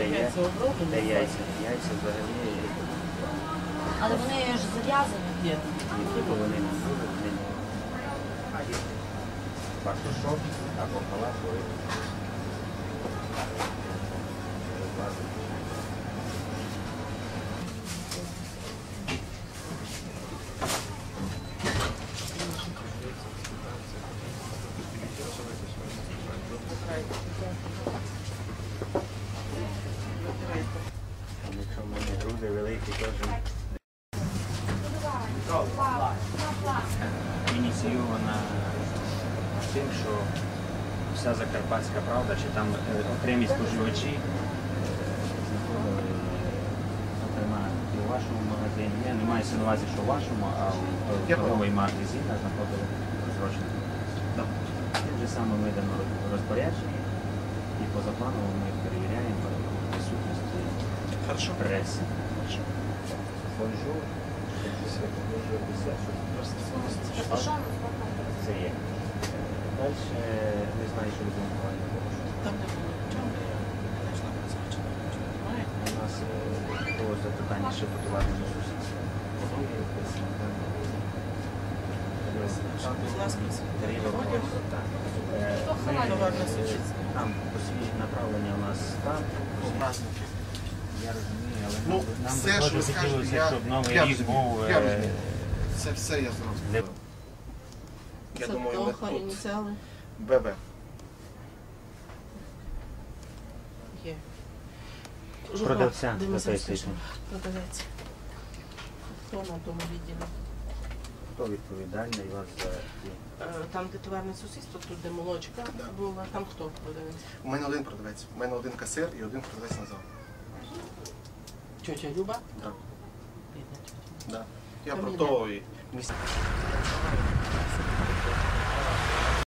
яйця оброблені. Де яйця? Яйця взагалі Але вони ж зав'язані. Є. які вони не дуже вони Партушок або халатовий. Якщо в мене груди великі, теж ініційована тим, що вся Закарпатська правда, чи там е, окремі споживачі зокрема, і у вашому магазині, я не маю на увазі, що в вашому, а в Я торговій марки Зіна знаходили розрочені. Тим же самим видано розпорядження і позапланово ми перевіряємо присутності Хорошо. преси. Бонжур. Це є. Далі не знаю, що думали. Там не було нічого, я призначення. Немає? У нас е, було запитання ще по товарному сусідству. Будь ласка, Е, сусідство. Там посвідчення направлення у нас там. Я розумію, але Ну, нам- все, що ви скажете, я- щоб новий я рік розумію, був. я е, розумію. Це все я зрозумів. Я Це думаю, ми Тоха, ініціали ББ. є. Продавця Дивимося, записуйте. скажімо. Продавець. Хто на тому відділі? Хто відповідальний вас за? Е, Там, де товарне сусідство, тут де молочка була, там хто продавець? У мене один продавець. У мене один касир і один продавець на зал. Čo, čo, ľuba? Dá. Dá. Ja pro to.